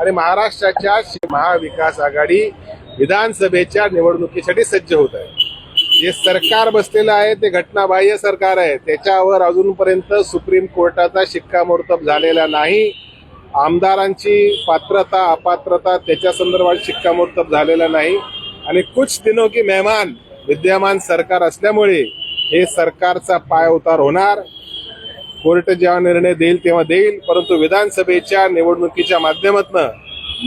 आणि महाराष्ट्राच्या महाविकास आघाडी विधानसभेच्या निवडणुकीसाठी सज्ज होत आहे. जे सरकार बसलेलं आहे ते घटनाबाह्य सरकार आहे. त्याच्यावर अजूनपर्यंत सुप्रीम कोर्टाचा शिक्कामोर्तब झालेला नाही. आमदारांची पात्रता अपात्रता त्याच्या संदर्भात शिक्कामोर्तब झालेला नाही. आणि कुछ दिनों की मेहमान विद्यमान सरकार असल्यामुळे हे सरकारचा पाय उतार होणार. कोर्ट जेव्हा निर्णय देईल तेव्हा देईल परंतु विधानसभेच्या निवडणुकीच्या माध्यमातून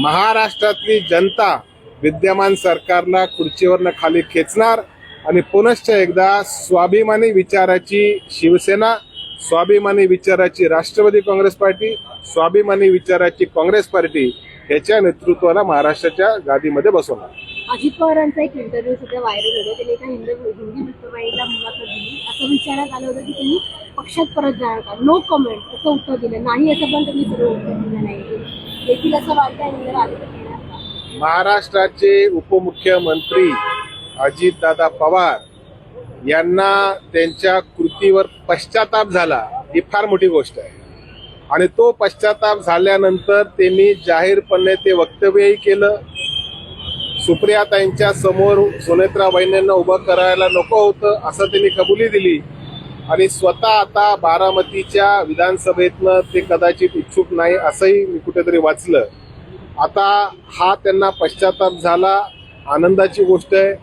महाराष्ट्रातली जनता विद्यमान सरकारला खुर्चीवरनं खाली खेचणार आणि पुनश्च एकदा स्वाभिमानी विचाराची शिवसेना स्वाभिमानी विचाराची राष्ट्रवादी काँग्रेस पार्टी स्वाभिमानी विचाराची काँग्रेस पार्टी याच्या नेतृत्वाला महाराष्ट्राच्या गादीमध्ये बसवणार. अजित पवारांचा एक इंटरव्ह्यू सुद्धा व्हायरल होतो त्यांनी एका हिंदी वृत्तवाहिनीला मुलाखत दिली. असं विचारात आलं होतं की तुम्ही पक्षात परत जाणार का? नो कमेंट असं उत्तर दिलं. नाही असं पण त्यांनी सगळं उत्तर दिलं नाही. देखील असं वाटतं महाराष्ट्राचे उपमुख्यमंत्री अजितदादा पवार यांना त्यांच्या कृतीवर पश्चाताप झाला ही फार मोठी गोष्ट आहे. आणि तो पश्चाताप झाल्यानंतर त्यांनी जाहीरपणे ते वक्तव्यही केलं. सुप्रियाताईंच्या समोर सुनेत्रा उभं करायला नको होतं असं त्यांनी कबुली दिली. आणि स्वतः आता बारामतीच्या विधानसभेतनं ते कदाचित इच्छुक नाही असंही मी कुठेतरी वाचलं. आता हा त्यांना पश्चाताप झाला. आनंदाची गोष्ट आहे.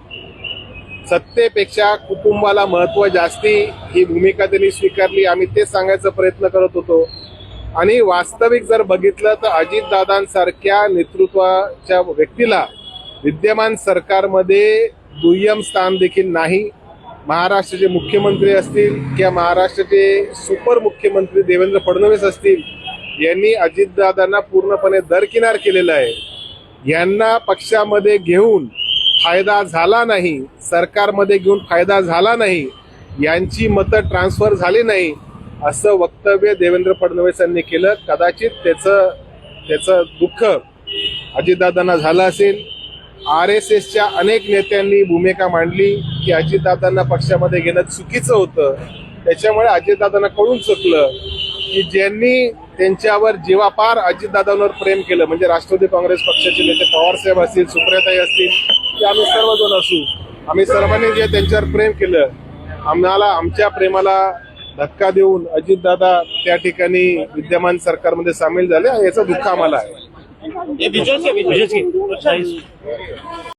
सत्तेपेक्षा कुटुंबाला महत्त्व जास्ती ही भूमिका त्यांनी स्वीकारली. आम्ही तेच सांगायचा प्रयत्न करत होतो. आणि वास्तविक जर बघितलं तर अजितदादांसारख्या नेतृत्वाच्या व्यक्तीला विद्यमान सरकारमध्ये दुय्यम स्थान देखील नाही. महाराष्ट्राचे मुख्यमंत्री असतील किंवा महाराष्ट्राचे सुपर मुख्यमंत्री देवेंद्र फडणवीस असतील यांनी अजितदादांना पूर्णपणे दरकिनार केलेला आहे. यांना पक्षामध्ये घेऊन फायदा झाला नाही सरकारमध्ये घेऊन फायदा झाला नाही यांची मतं ट्रान्सफर झाली नाही असं वक्तव्य देवेंद्र फडणवीस यांनी केलं. कदाचित त्याचं त्याचं दुःख अजितदादांना झालं असेल आर एस एसच्या अनेक नेत्यांनी भूमिका मांडली की अजितदादांना पक्षामध्ये घेणं चुकीचं होतं. त्याच्यामुळे अजितदादांना कळून चुकलं की ज्यांनी त्यांच्यावर जीवापार अजितदादांवर प्रेम केलं म्हणजे राष्ट्रवादी काँग्रेस पक्षाचे नेते पवारसाहेब असतील सुप्रियाताई असतील ते आम्ही सर्वजण असू. आम्ही सर्वांनी जे त्यांच्यावर प्रेम केलं आम्हाला आमच्या प्रेमाला धक्का देऊन अजितदादा त्या ठिकाणी विद्यमान सरकारमध्ये सामील झाले याचं दुःख आम्हाला आहे. ये विजुअल्स है विजुअल्स की